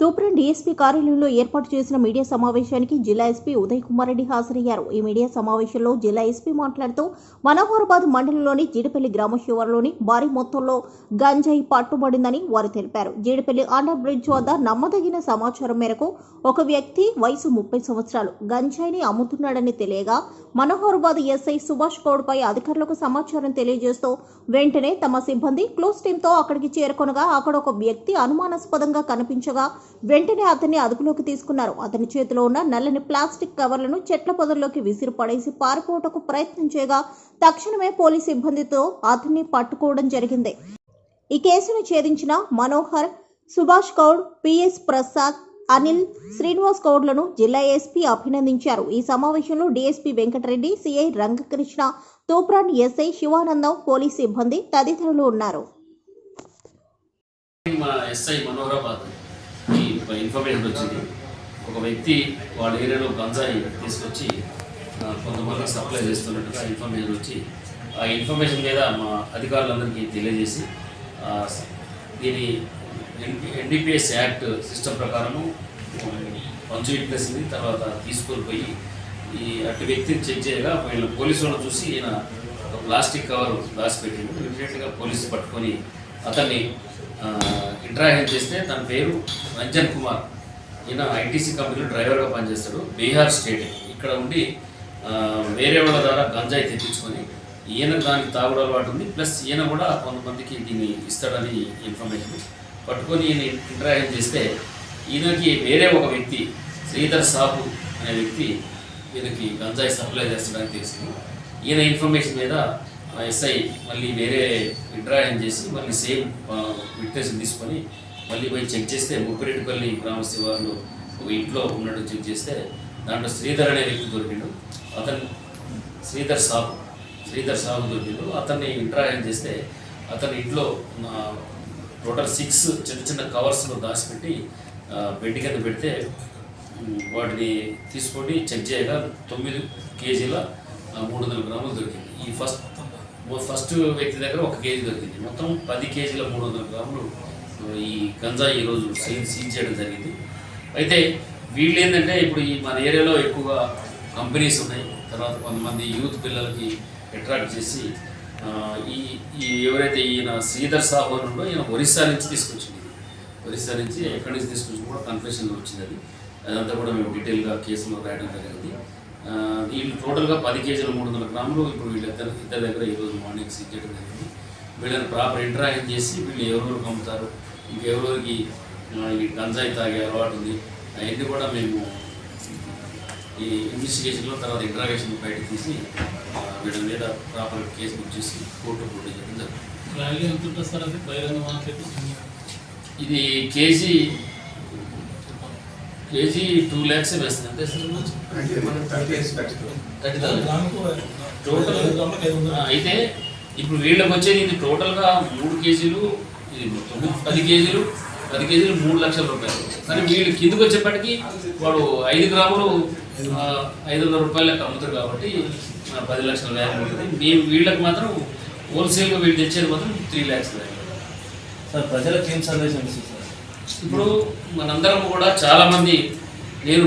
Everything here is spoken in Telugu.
తూప్రం డీఎస్పీ కార్యాలయంలో ఏర్పాటు చేసిన మీడియా సమావేశానికి జిల్లా ఎస్పీ ఉదయ్ కుమార్ రెడ్డి హాజరయ్యారు. ఈ మీడియా సమావేశంలో జిల్లా ఎస్పీ మాట్లాడుతూ మనోహరాబాద్ మండలంలోని జీడిపల్లి గ్రామ శివారులోని భారీ మొత్తంలో గంజాయి పట్టుబడిందని వారు తెలిపారు. జీడిపల్లి అండర్ బ్రిడ్జ్ వద్ద నమ్మదగిన సమాచారం మేరకు ఒక వ్యక్తి వయసు ముప్పై సంవత్సరాలు గంజాయిని అమ్ముతున్నాడని తెలియగా మనోహరాబాద్ ఎస్ఐ సుభాష్ గౌడ్పై అధికారులకు సమాచారం తెలియజేస్తూ వెంటనే తమ సిబ్బంది క్లోజ్ టీంతో అక్కడికి చేరుకొనగా అక్కడ ఒక వ్యక్తి అనుమానాస్పదంగా కనిపించగా వెంటనే అతన్ని అదుపులోకి తీసుకున్నారు. అతని చేతిలో ఉన్న నల్లని ప్లాస్టిక్ కవర్లను చెట్ల పొదల్లోకి విసిరి పడేసి పారిపోవటకు ప్రయత్నం చేయగా తక్షణమే పోలీస్ సిబ్బందితో అతన్ని పట్టుకోవడం జరిగింది. ఈ కేసును ఛేదించిన మనోహర్ సుభాష్ గౌడ్ పిఎస్ ప్రసాద్ అనిల్ శ్రీనివాస్ గౌడ్లను జిల్లా ఎస్పీ అభినందించారు. ఈ సమావేశంలో DSP Venkatareddy CI Rangakrishna Toopran SI Sivanandam police సిబ్బంది తదితరులు ఉన్నారు మా ఎస్ఐ మనోహరాబాద్ ఈ ఒక ఇన్ఫర్మేషన్ వచ్చింది. ఒక వ్యక్తి వాళ్ళ ఏరియాలో గంజాయి తీసుకొచ్చి కొంతమంది సప్లై చేస్తున్నట్టుగా ఇన్ఫర్మేషన్ వచ్చి ఆ ఇన్ఫర్మేషన్ మీద మా అధికారులందరికీ తెలియజేసి దీని ఎన్డిపిఎస్ యాక్ట్ సిస్టమ్ ప్రకారము పంచు ఇట్లేసింది తర్వాత తీసుకొని పోయి ఈ అటు వ్యక్తిని చెక్ చేయగా వీళ్ళు పోలీసు వాళ్ళు చూసి ఈయన ఒక ప్లాస్టిక్ కవర్ దాచిపెట్టింది ఇమీడియట్గా పోలీసు పట్టుకొని అతన్ని ఇంటరాక్షన్ చేస్తే తన పేరు రంజన్ కుమార్. ఈయన ఐటీసీ కంపెనీలో డ్రైవర్గా పనిచేస్తాడు బీహార్ స్టేట్. ఇక్కడ ఉండి వేరే వాళ్ళ ద్వారా గంజాయి తెప్పించుకొని ఈయన దానికి తాగుడు అలవాటు ఉంది. ప్లస్ ఈయన కూడా కొంతమందికి దీన్ని ఇస్తాడని ఇన్ఫర్మేషన్. పట్టుకొని ఈయన ఇంటరాక్షన్ చేస్తే ఈయనకి వేరే ఒక వ్యక్తి శ్రీధర్ సాబు అనే వ్యక్తి ఈయనకి గంజాయి సప్లై చేస్తాడని తెలిసింది. ఈయన ఇన్ఫర్మేషన్ మీద ఎస్ఐ మళ్ళీ వేరే ఇంటరాక్షన్ చేసి మళ్ళీ సేమ్ విట్నెస్ తీసుకొని మళ్ళీ పోయి చెక్ చేస్తే ముప్పిరెడ్డిపల్లి గ్రామ శివార్లు ఒక ఇంట్లో ఉన్నట్టు చెక్ చేస్తే దాంట్లో శ్రీధర్ అనే వ్యక్తి దొరికిండు. అతను శ్రీధర్ సాబు శ్రీధర్ సాబు దొరికిండు. అతన్ని ఇంటరాక్షన్ చేస్తే అతని ఇంట్లో టోటల్ సిక్స్ చిన్న చిన్న కవర్స్లో దాచిపెట్టి బెడ్ కింద పెడితే వాటిని తీసుకొని చెక్ చేయగా తొమ్మిది కేజీల మూడు వందల గ్రాములు దొరికింది. ఈ ఫస్ట్ ఫస్ట్ వ్యక్తి దగ్గర ఒక కేజీ దొరికింది. మొత్తం పది కేజీల మూడు వందల గ్రాములు ఈ గంజా ఈరోజు సీజ్ సీజ్ చేయడం జరిగింది. అయితే వీళ్ళు ఏంటంటే ఇప్పుడు ఈ మన ఏరియాలో ఎక్కువగా కంపెనీస్ ఉన్నాయి. తర్వాత కొంతమంది యూత్ పిల్లలకి అట్రాక్ట్ చేసి ఈ ఈ ఎవరైతే ఈయన శ్రీధర్ సాహు అని ఉండో ఈయన ఒరిస్సా నుంచి తీసుకొచ్చింది. ఒరిస్సా నుంచి ఎక్కడి నుంచి తీసుకొచ్చి కూడా కన్ఫెషన్లో వచ్చింది అది. అదంతా కూడా మేము డీటెయిల్గా కేసులో రాయడం జరిగింది. వీళ్ళు టోటల్గా పది కేజీల మూడు వందల గ్రాములు ఇప్పుడు వీళ్ళిద్దరు ఇద్దరి దగ్గర ఈరోజు మార్నింగ్ సీజ్ చేయడం జరిగింది. వీళ్ళని ప్రాపర్ ఇంటరాక్షన్ చేసి వీళ్ళు ఎవరెవరికి అమ్ముతారు ఇంకెవరెవరికి గంజాయి తాగే అలవాటు ఉంది అవన్నీ కూడా మేము ఈ ఇన్వెస్టిగేషన్లో తర్వాత ఇంటరాగేషన్ బయట తీసి వీళ్ళ మీద ప్రాపర్ కేసు బుక్ చేసి కోర్టు చేయడం జరుగుతుంది. బహిరంగ మార్కెట్ ఇది కేజీ కేజీ టూ ల్యాక్స్ వేస్తుంది? అంతే సార్ థర్టీ టోటల్ అయితే ఇప్పుడు వీళ్ళకి వచ్చేది ఇది టోటల్గా మూడు కేజీలు ఇది తొమ్మిది పది కేజీలు పది కేజీలు మూడు లక్షల రూపాయలు. కానీ వీళ్ళు కిందకు వచ్చేప్పటికి వాడు ఐదు గ్రాములు ఐదు వందల రూపాయలు లెక్క అమ్ముతారు కాబట్టి పది లక్షల వ్యాల్యూ ఉంటుంది. మేము వీళ్ళకి మాత్రం హోల్సేల్గా వీళ్ళు తెచ్చేది మాత్రం త్రీ ల్యాక్స్ వ్యాల్యూ సార్ ప్రజలకు ఏం సందేశం ఇస్తుంది సార్? ఇప్పుడు మనందరం కూడా చాలామంది నేను